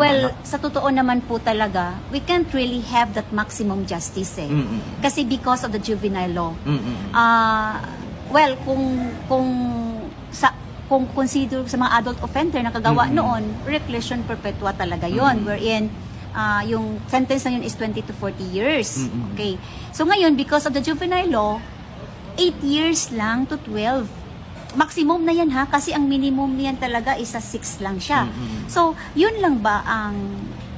Well, anak. sa totoo naman po talaga, we can't really have that maximum justice eh. Mm-mm. Kasi because of the juvenile law. Mm-mm. Ah, well, kung kung sa kung consider sa mga adult offender na kagawa Mm-mm. noon, reclusion perpetua talaga 'yon Mm-mm. wherein ah, yung sentence na yun is 20 to 40 years. Mm-mm. Okay. So ngayon because of the juvenile law, 8 years lang to 12. Maximum na yan ha kasi ang minimum niyan talaga is sa 6 lang siya. Mm-mm. So, yun lang ba ang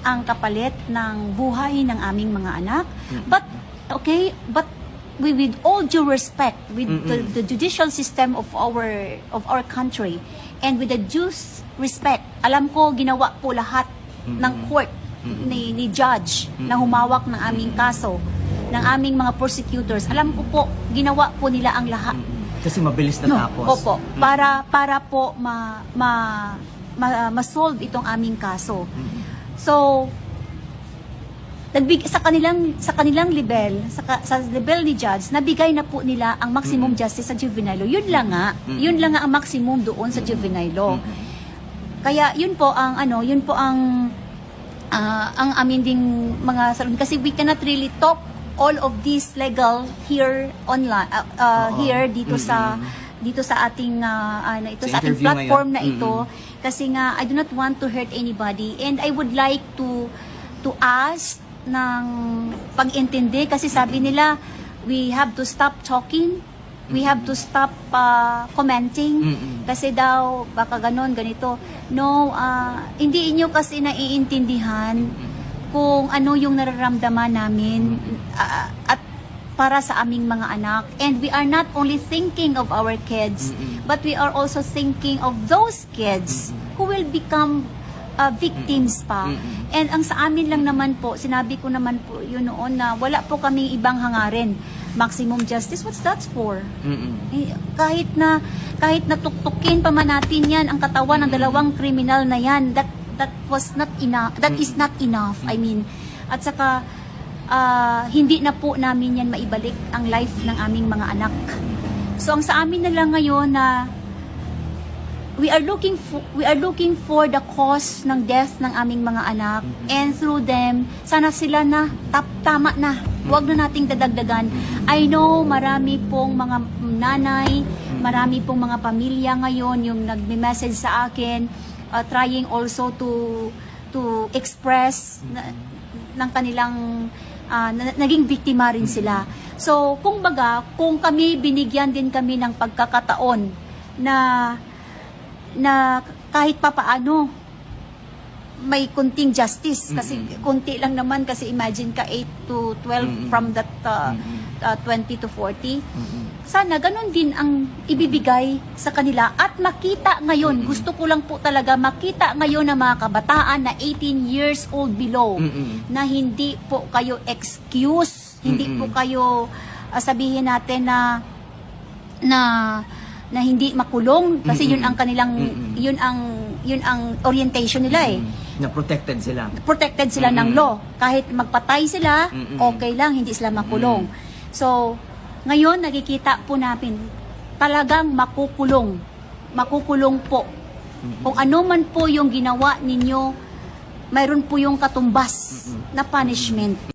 ang kapalit ng buhay ng aming mga anak? Mm. But okay, but we with all due respect with the, Mm-mm. the judicial system of our of our country and with the due respect, alam ko ginawa po lahat ng Mm-mm. court Mm-mm. ni, ni judge na Mm-mm. humawak ng aming kaso ng aming mga prosecutors. Alam ko po ginawa po nila ang lahat. Kasi mabilis natapos. Opo, para para po ma ma, ma ma-solve itong aming kaso. Mm-mm. So nagbig sa kanilang sa kanilang level, sa, sa level ni judge, nabigay na po nila ang maximum Mm. justice sa juvenile law. Yun lang nga, Mm. yun lang nga ang maximum doon sa juvenile law. Mm-mm. Kaya yun po ang ano, yun po ang ah, ang amin ding mga salon kasi we cannot really talk all of this legal here online ah, ah, Oo. here dito sa Mm-mm. dito sa ating ah, ano ito Sa sa ating platform ngayon. na ito. Kasi nga I do not want to hurt anybody. And I would like to to ask ng pag-intindi. Kasi sabi nila we have to stop talking. We have to stop ah, commenting. Mm-mm. kasi daw baka ganon ganito. No ah, hindi inyo kasi naiintindihan kung ano yung nararamdaman namin ah, at para sa aming mga anak. And we are not only thinking of our kids Mm-mm. but we are also thinking of those kids who will become ah, victims pa. Mm-mm. and ang sa amin lang naman po sinabi ko naman po yun noon na wala po kaming ibang hangarin. Maximum justice what's that for? Mm-mm. eh, kahit na kahit na tuktukin pa man natin yan ang katawan ng dalawang kriminal na yan that that was not enough that is not enough I mean. At saka ah, hindi na po namin yan maibalik ang life ng aming mga anak. So ang sa amin na lang ngayon na we are looking for we are looking for the cause ng death ng aming mga anak and through them sana sila na tap, tama na. Huwag na nating dadagdagan. I know marami pong mga nanay marami pong mga pamilya ngayon yung nagme-message sa akin uh, trying also to to express na, ng kanilang ah, na, naging biktima rin sila. So kung baga kung kami binigyan din kami ng pagkakataon na na kahit papaano may kunting justice kasi Mm-mm. kunti lang naman kasi imagine ka 8 to 12 Mm-mm. from that uh, Mm-mm. uh, 20 to 40 Mm-mm. sana ganun din ang ibibigay sa kanila at makita ngayon Mm-mm. gusto ko lang po talaga makita ngayon ng mga kabataan na 18 years old below Mm-mm. na hindi po kayo excuse hindi Mm-mm. po kayo ah, sabihin natin na na na hindi makulong kasi Mm-mm. yun ang kanilang Mm-mm. yun ang yun ang orientation nila eh Mm. Na protected sila. protected sila ng Mm-mm. law kahit magpatay sila Mm-mm. okay lang hindi sila makulong so ngayon nakikita po natin talagang makukulong makukulong po Mm-mm. kung ano man po yung ginawa ninyo mayroon po yung katumbas Mm-mm. na punishment